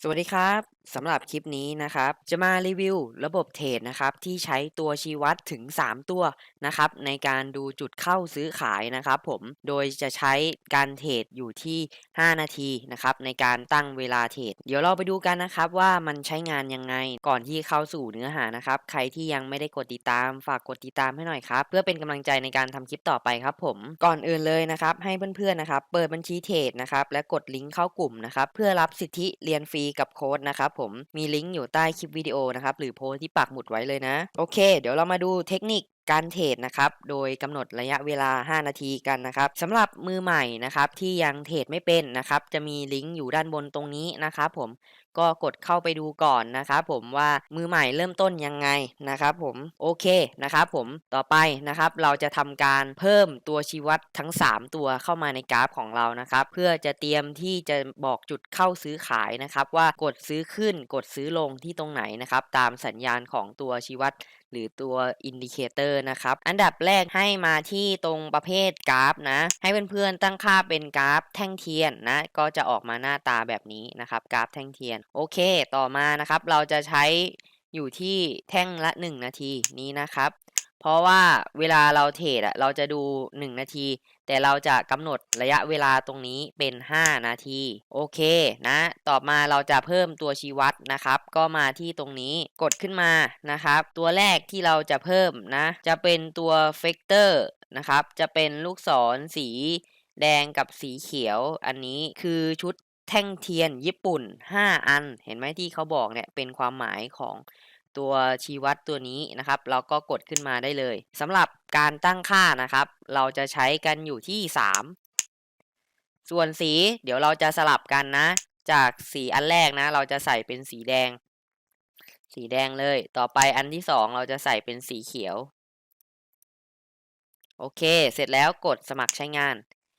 สวัสดีครับ สำหรับคลิปนี้นะครับ จะมารีวิวระบบเทรดนะครับ ที่ใช้ตัวชี้วัดถึง 3 ตัวนะครับ ในการดูจุดเข้าซื้อขายนะครับผมโดยจะใช้การเทรดอยู่ที่ 5 นาทีนะครับ ในการตั้งเวลาเทรดเดี๋ยวเราไปดูกันนะครับว่ามันใช้งานยังไงก่อนที่เข้าสู่เนื้อหานะครับ ใครที่ยังไม่ได้กดติดตามฝากกดติดตามให้หน่อยครับ เพื่อเป็นกำลังใจในการทำคลิปต่อไปครับผมก่อนอื่นเลยนะครับ ให้เพื่อนๆนะครับ เปิดบัญชีเทรดนะครับและกดลิงก์เข้ากลุ่มนะครับเพื่อรับสิทธิเรียนฟรีกับโค้ดนะครับผมมีลิงก์อยู่ใต้คลิปวิดีโอนะครับหรือโพสที่ปักหมุดไว้เลยนะ โอเค เดี๋ยวเรามาดูเทคนิค การเทรดนะครับโดยกำหนดระยะเวลา 5 นาทีกันนะครับสำหรับมือใหม่นะครับที่ยังเทรดไม่เป็นนะครับจะมีลิงก์อยู่ด้านบนตรงนี้นะครับผมก็กดเข้าไปดูก่อนนะครับผมว่ามือใหม่เริ่มต้นยังไงนะครับผมโอเคนะครับผมต่อไปนะครับเราจะทำการเพิ่มตัวชี้วัดทั้ง 3 ตัวเข้ามาในกราฟของเรานะครับเพื่อจะเตรียมที่จะบอกจุดเข้าซื้อขายนะครับว่ากดซื้อขึ้นกดซื้อลงที่ตรงไหนนะครับตามสัญญาณของตัวชี้วัด หรือตัวอินดิเคเตอร์นะครับ อันดับแรกให้มาที่ตรงประเภทกราฟนะ ให้เพื่อนๆตั้งค่าเป็นกราฟแท่งเทียนนะ ก็จะออกมาหน้าตาแบบนี้นะครับ กราฟแท่งเทียน โอเค ต่อมานะครับ เราจะใช้อยู่ที่แท่งละ 1 นาทีนี้นะครับ เพราะว่าเวลาเราเทรดอะเราจะดู 1 นาที แต่เราจะกำหนดระยะเวลาตรงนี้เป็น 5 นาที โอเคนะ ต่อมาเราจะเพิ่มตัวชี้วัดนะครับ ก็มาที่ตรงนี้กดขึ้นมานะครับ ตัวแรกที่เราจะเพิ่มนะ จะเป็นตัวเฟกเตอร์นะครับ จะเป็นลูกศรสีแดงกับสีเขียว อันนี้คือชุดแท่งเทียนญี่ปุ่น 5 อัน เห็นไหมที่เขาบอกเนี่ยเป็นความหมายของ ตัวชี้วัดตัวนี้นะครับ เราก็กดขึ้นมาได้เลยสำหรับการตั้งค่านะครับ เราจะใช้กันอยู่ที่ 3 ส่วนสีเดี๋ยวเราจะสลับกันนะ จากสีอันแรกนะ เราจะใส่เป็นสีแดง สีแดงเลย ต่อไปอันที่สองเราจะใส่เป็นสีเขียว โอเค เสร็จแล้วกดสมัครใช้งาน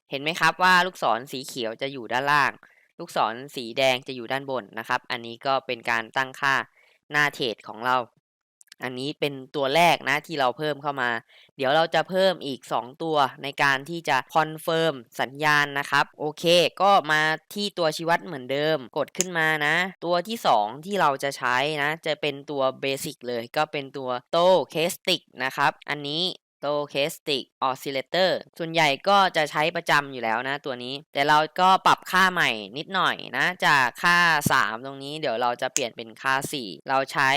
เห็นไหมครับว่าลูกศรสีเขียวจะอยู่ด้านล่าง ลูกศรสีแดงจะอยู่ด้านบนนะครับ อันนี้ก็เป็นการตั้งค่า หน้าเทรดของเรา อันนี้เป็นตัวแรกนะที่เราเพิ่มเข้ามา เดี๋ยวเราจะเพิ่มอีก 2 ตัวในการที่จะคอนเฟิร์มสัญญาณนะครับ โอเค ก็มาที่ตัวชี้วัดเหมือนเดิม กดขึ้นมานะ ตัวที่ 2 ที่เราจะใช้นะ จะเป็นตัวเบสิกเลย ก็เป็นตัวโตเคสติกนะครับ อันนี้ โตเคสติกออซิเลเตอร์ส่วนใหญ่ก็จะใช้ประจำอยู่แล้วนะตัวนี้ แต่เราก็ปรับค่าใหม่นิดหน่อยนะ จากค่า 3 ตรงนี้เดี๋ยวเราจะเปลี่ยนเป็นค่า 4 เราใช้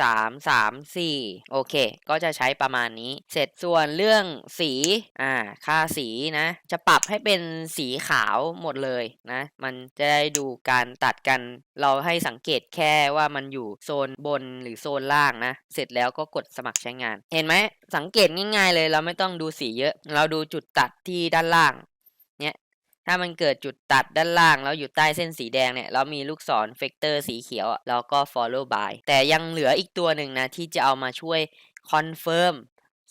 13 3 4 โอเค ก็จะใช้ประมาณนี้ เสร็จส่วนเรื่องสีอ่าค่าสีนะ จะปรับให้เป็นสีขาวหมดเลยนะ มันจะได้ดูการตัดกัน เราให้สังเกตแค่ว่ามันอยู่โซนบนหรือโซนล่างนะ เสร็จแล้วก็กดสมัครใช้งาน เห็นไหมสังเกตง่ายๆเลย เราไม่ต้องดูสีเยอะ เราดูจุดตัดที่ด้านล่าง เนี่ย ถ้ามันเกิดจุดตัดด้านล่าง แล้วอยู่ใต้เส้นสีแดงเนี่ย เรามีลูกศรเฟกเตอร์สีเขียวเราก็ follow by แต่ยังเหลืออีกตัวหนึ่งนะที่จะเอามาช่วยคอนเฟิร์ม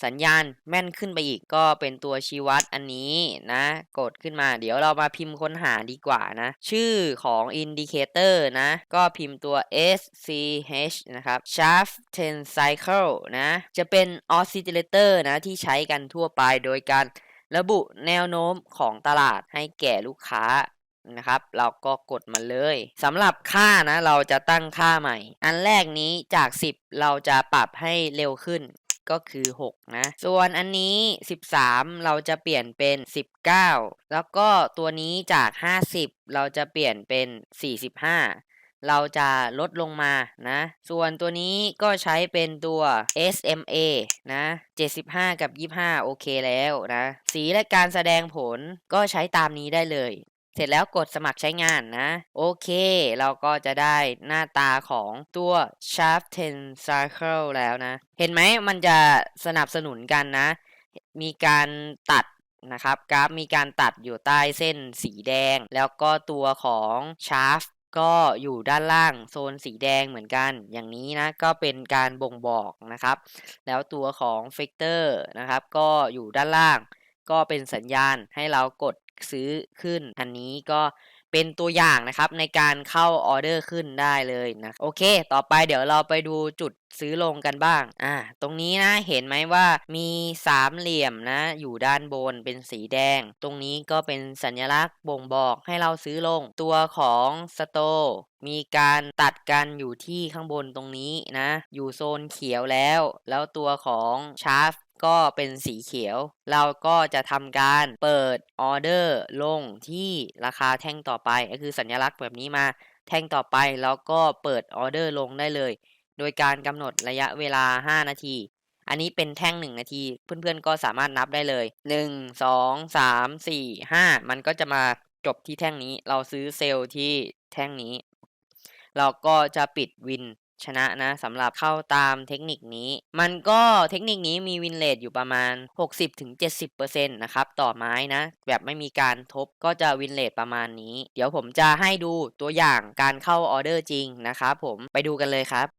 สัญญาณแม่นขึ้นไปอีกก็เป็นตัวชี้วัดอันนี้นะ กดขึ้นมาเดี๋ยวเรามาพิมพ์ค้นหาดีกว่านะ ชื่อของ Indicator นะ ก็พิมพ์ตัว SCH นะครับ Shaft Ten Cycle นะ จะเป็น Oscillator นะ ที่ใช้กันทั่วไปโดยการระบุแนวโน้มของตลาดให้แก่ลูกค้านะครับ เราก็กดมาเลยสำหรับค่านะ เราจะตั้งค่าใหม่ อันแรกนี้จาก 10 เราจะปรับให้เร็วขึ้น ก็คือ 6 นะ ส่วนอันนี้ 13 เราจะเปลี่ยนเป็น 19 แล้วก็ตัวนี้จาก 50 เราจะเปลี่ยนเป็น 45เราจะลดลงมานะ ส่วนตัวนี้ก็ใช้เป็นตัว SMA นะ 75 กับ 25 โอเคแล้วนะ สีและการแสดงผลก็ใช้ตามนี้ได้เลย สร็จแล้วกดสมัครใช้งานนะ โอเค เราก็จะได้หน้าตาของตัว Sharp 10 Circle แล้วนะ เห็นไหมมันจะสนับสนุนกันนะ มีการตัดนะครับ กราฟมีการตัดอยู่ใต้เส้นสีแดง แล้วก็ตัวของชาร์ฟก็อยู่ด้านล่างโซนสีแดงเหมือนกัน อย่างนี้นะก็เป็นการบ่งบอกนะครับ แล้วตัวของเฟกเตอร์นะครับ ก็อยู่ด้านล่าง ก็เป็นสัญญาณให้เรากด ซื้อขึ้น อันนี้ก็เป็นตัวอย่างนะครับในการเข้าออเดอร์ขึ้นได้เลยนะโอเค ต่อไปเดี๋ยวเราไปดูจุดซื้อลงกันบ้างอ่าตรงนี้นะเห็นไหมว่ามีสามเหลี่ยมนะอยู่ด้านบนเป็นสีแดง ตรงนี้ก็เป็นสัญลักษณ์บ่งบอกให้เราซื้อลงตัวของสโตมีการตัดกันอยู่ที่ข้างบนตรงนี้นะ อยู่โซนเขียวแล้ว แล้วตัวของชาร์ฟ ก็เป็นสีเขียว เราก็จะทำการเปิดออเดอร์ลงที่ราคาแท่งต่อไป ก็คือสัญลักษณ์แบบนี้มาแท่งต่อไปแล้วก็เปิดออเดอร์ลงได้เลย โดยการกำหนดระยะเวลา 5 นาที อันนี้เป็นแท่ง 1 นาที เพื่อนๆก็สามารถนับได้เลย 1 2 3 4 5 มันก็จะมาจบที่แท่งนี้ เราซื้อเซลล์ที่แท่งนี้ เราก็จะปิดวิน ชนะนะสำหรับเข้าตามเทคนิคนี้ มันก็เทคนิคนี้มีวินเลทอยู่ประมาณ 60-70%นะครับต่อไม้นะ แบบไม่มีการทบก็จะวินเลทประมาณนี้ เดี๋ยวผมจะให้ดูตัวอย่างการเข้าออเดอร์จริงนะครับผมไปดูกันเลยครับ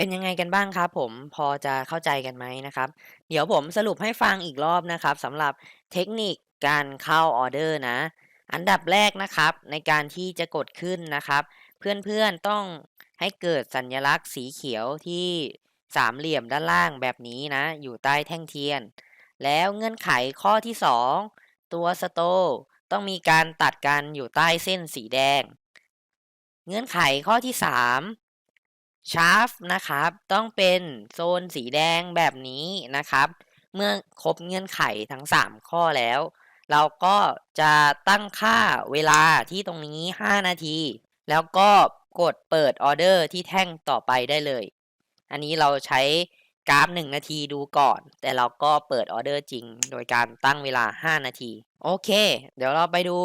เป็นยังไงกันบ้างครับผม พอจะเข้าใจกันไหมนะครับ เดี๋ยวผมสรุปให้ฟังอีกรอบนะครับสำหรับเทคนิคการเข้าออเดอร์นะ อันดับแรกนะครับในการที่จะกดขึ้นนะครับ เพื่อนๆต้องให้เกิดสัญลักษณ์สีเขียวที่สามเหลี่ยมด้านล่างแบบนี้นะ อยู่ใต้แท่งเทียน แล้วเงื่อนไขข้อที่ 2 ตัวสโตต้องมีการตัดกันอยู่ใต้เส้นสีแดง เงื่อนไขข้อที่ 3 ชาร์ฟนะครับ ต้องเป็นโซนสีแดงแบบนี้นะครับ เมื่อครบเงื่อนไขทั้ง 3 ข้อแล้ว เราก็จะตั้งค่าเวลาที่ตรงนี้ 5 นาที แล้วก็กดเปิดออเดอร์ที่แท่งต่อไปได้เลย อันนี้เราใช้กราฟ 1 นาทีดูก่อน แต่เราก็เปิดออเดอร์จริง โดยการตั้งเวลา 5 นาที โอเค เดี๋ยวเราไปดู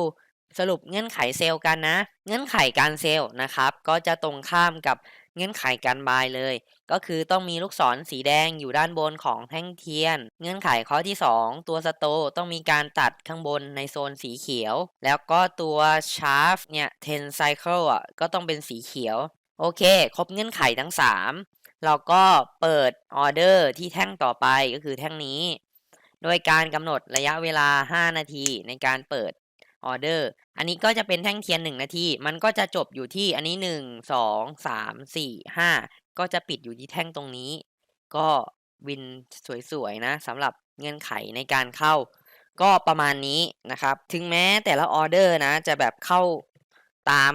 สรุปเงื่อนไขเซลล์กันนะ เงื่อนไขการเซลล์นะครับ ก็จะตรงข้ามกับ เงื่อนไขการบายเลย ก็คือต้องมีลูกศรสีแดงอยู่ด้านบนของแท่งเทียน เงื่อนไขข้อที่ 2 ตัวสโตต้องมีการตัดข้างบนในโซนสีเขียว แล้วก็ตัวชาร์ฟเนี่ย10 cycle อะก็ต้องเป็นสีเขียว โอเค ครบเงื่อนไขทั้ง 3 เราก็เปิดออเดอร์ที่แท่งต่อไปก็คือแท่งนี้ โดยการกำหนดระยะเวลา 5 นาทีในการเปิด ออเดอร์อันนี้ก็จะเป็นแท่งเทียน1นาที มันก็จะจบอยู่ที่อันนี้1 2 3 4 5ก็จะปิดอยู่ที่แท่งตรงนี้ ก็วินสวยๆนะสำหรับเงื่อนไขในการเข้า ก็ประมาณนี้นะครับ ถึงแม้แต่ละออเดอร์นะ จะแบบเข้าตาม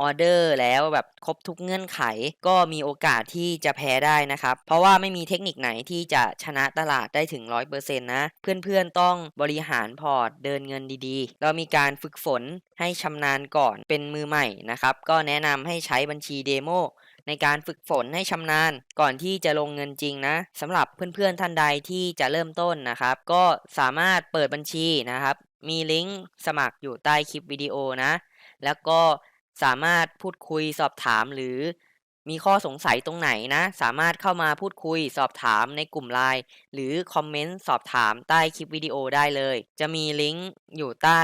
ออเดอร์แล้วแบบครบทุกเงื่อนไข ก็มีโอกาสที่จะแพ้ได้นะครับ เพราะว่าไม่มีเทคนิคไหนที่จะชนะตลาดได้ถึง 100%นะ เพื่อนๆต้องบริหารพอร์ตเดินเงินดีๆ เรามีการฝึกฝนให้ชำนาญก่อนเป็นมือใหม่นะครับ ก็แนะนำให้ใช้บัญชีเดโมในการฝึกฝนให้ชำนาญก่อนที่จะลงเงินจริงนะสำหรับเพื่อนๆท่านใดที่จะเริ่มต้นนะครับ ก็สามารถเปิดบัญชีนะครับ มีลิงก์สมัครอยู่ใต้คลิปวิดีโอนะ แล้วก็ สามารถพูดคุยสอบถามหรือมีข้อสงสัยตรงไหนนะ สามารถเข้ามาพูดคุยสอบถามในกลุ่มไลน์หรือคอมเมนต์สอบถามใต้คลิปวิดีโอได้เลย จะมีลิงก์อยู่ใต้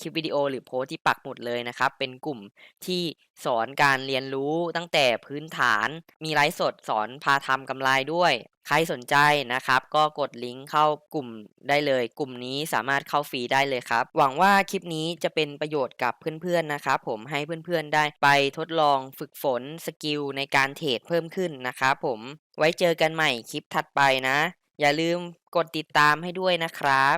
คลิปวิดีโอหรือโพสที่ปักหมุดเลยนะครับ เป็นกลุ่มที่สอนการเรียนรู้ตั้งแต่พื้นฐานมีไลฟ์สดสอนพาทำกำไรด้วย ใครสนใจนะครับ ก็กดลิงก์เข้ากลุ่มได้เลย กลุ่มนี้สามารถเข้าฟรีได้เลยครับ หวังว่าคลิปนี้จะเป็นประโยชน์กับเพื่อนๆนะครับ ผมให้เพื่อนๆได้ไปทดลองฝึกฝนสกิลในการเทรดเพิ่มขึ้นนะครับผมไว้เจอกันใหม่คลิปถัดไปนะ อย่าลืมกดติดตามให้ด้วยนะครับ